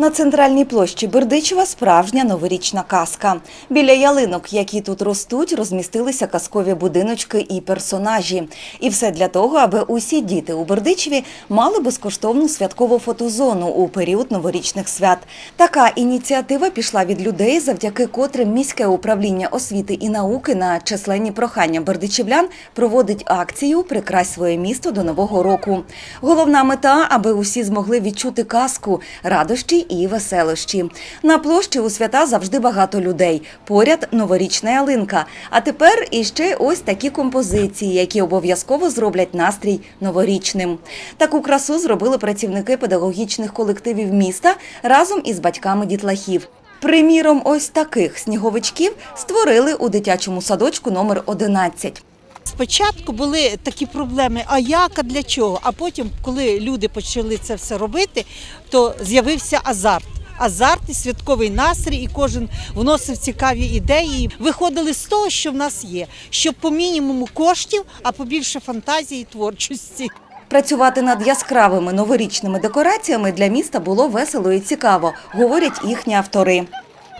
На центральній площі Бердичева справжня новорічна казка. Біля ялинок, які тут ростуть, розмістилися казкові будиночки і персонажі. І все для того, аби усі діти у Бердичеві мали безкоштовну святкову фотозону у період новорічних свят. Така ініціатива пішла від людей, завдяки котрим міське управління освіти і науки на численні прохання бердичівлян проводить акцію Прикрась своє місто до нового року. Головна мета, аби усі змогли відчути казку, радощі і веселощі. На площі у свята завжди багато людей. Поряд новорічна ялинка. А тепер іще ось такі композиції, які обов'язково зроблять настрій новорічним. Таку красу зробили працівники педагогічних колективів міста разом із батьками дітлахів. Приміром, ось таких сніговичків створили у дитячому садочку номер 11. Спочатку були такі проблеми, а як, а для чого? А потім, коли люди почали це все робити, то з'явився азарт. Азарт і святковий настрій, і кожен вносив цікаві ідеї. Виходили з того, що в нас є, щоб по мінімуму коштів, а побільше фантазії і творчості. Працювати над яскравими новорічними декораціями для міста було весело і цікаво, говорять їхні автори.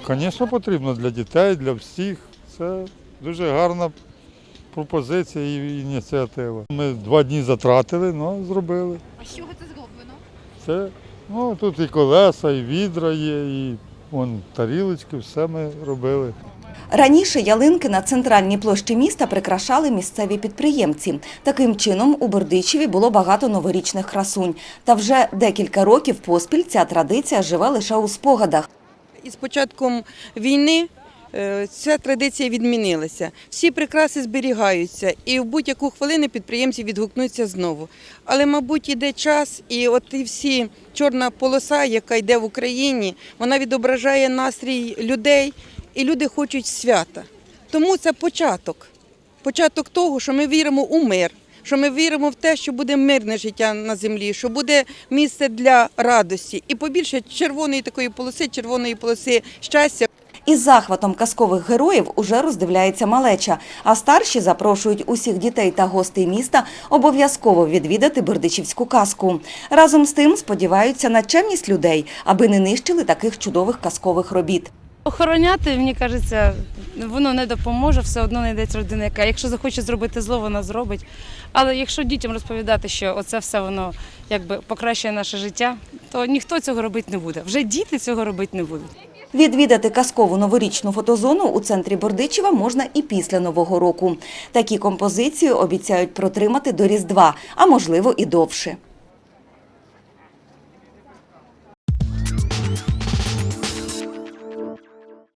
Звісно, потрібно для дітей, для всіх. Це дуже гарна пропозиція і ініціатива. Ми два дні затратили, але зробили. А з чого це зроблено? Це, ну, тут і колеса, і відра є, і вон, тарілочки, все ми робили. Раніше ялинки на центральній площі міста прикрашали місцеві підприємці. Таким чином у Бердичеві було багато новорічних красунь. Та вже декілька років поспіль ця традиція живе лише у спогадах. І з початком війни ця традиція відмінилася. Всі прикраси зберігаються, і в будь-яку хвилину підприємці відгукнуться знову. Але, мабуть, іде час, і от і всі чорна полоса, яка йде в Україні, вона відображає настрій людей, і люди хочуть свята. Тому це початок. Початок того, що ми віримо у мир. Що ми віримо в те, що буде мирне життя на землі, що буде місце для радості і побільше червоної такої полоси, червоної полоси щастя. Із захватом казкових героїв уже роздивляється малеча, а старші запрошують усіх дітей та гостей міста обов'язково відвідати бердичівську казку. Разом з тим сподіваються на чемність людей, аби не нищили таких чудових казкових робіт. Охороняти, мені кажеться, воно не допоможе, все одно знайдеться людина, яка якщо захоче зробити зло, вона зробить. Але якщо дітям розповідати, що оце все воно якби покращує наше життя, то ніхто цього робити не буде. Вже діти цього робити не будуть. Відвідати казкову новорічну фотозону у центрі Бордичева можна і після Нового року. Такі композиції обіцяють протримати до Різдва, а можливо і довше.